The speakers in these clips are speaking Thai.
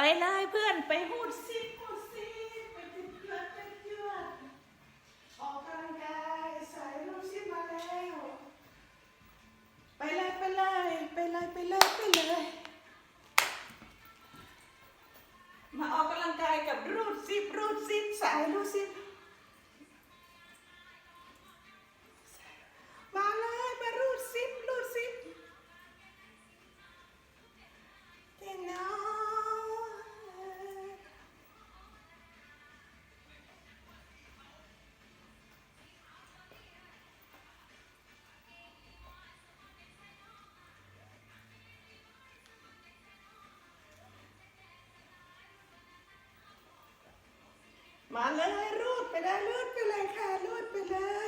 ไปเลยเพื่อนไปหูดซิบหูดซิปไปเยือดไปเยือดออกกำลังกายใส่ลูกซิบมาแล้วไปเลยไปเลยไปเลยไปเลยไปเลยมาออกกำลังกายกับรูดซิปรูดซิปสายรูดซิป มาเลยรูดไปเลยรูดไปเลยค่ะรูดไปเลย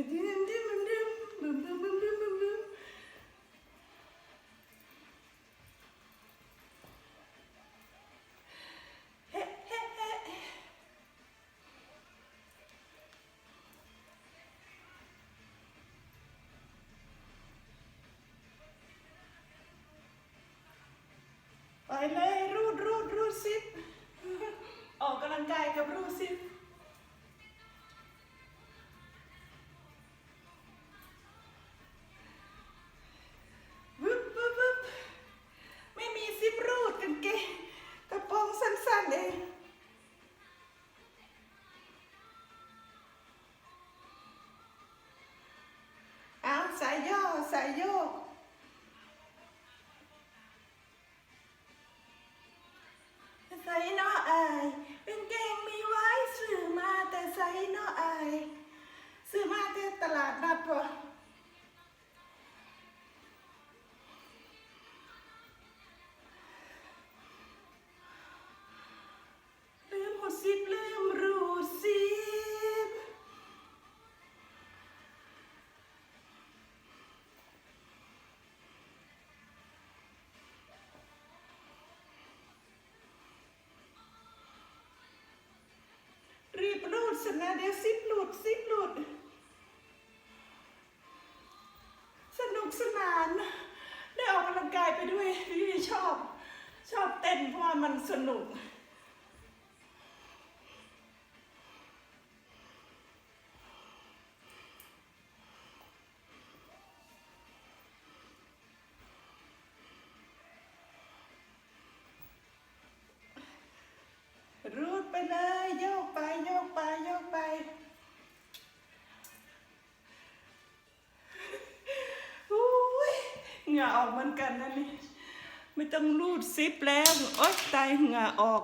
ഇതിനെന്ത് โยก ใส่เนออายเป็นเก่งมีไว้ซื้อมาแต่ใส่เนออายซื้อมาแต่ตลาดนัดพอ สนะเดี๋ยวซิปหลุดซิปหลุด สนุกสนาน ได้ออกกำลังกายไปด้วยพี่ชอบ ชอบเต้นเพราะว่ามันสนุก งื่อออกเหมือนกันนะนี่ไม่ต้องรูดซิปแล้วโอ๊ยตายเหงื่อออก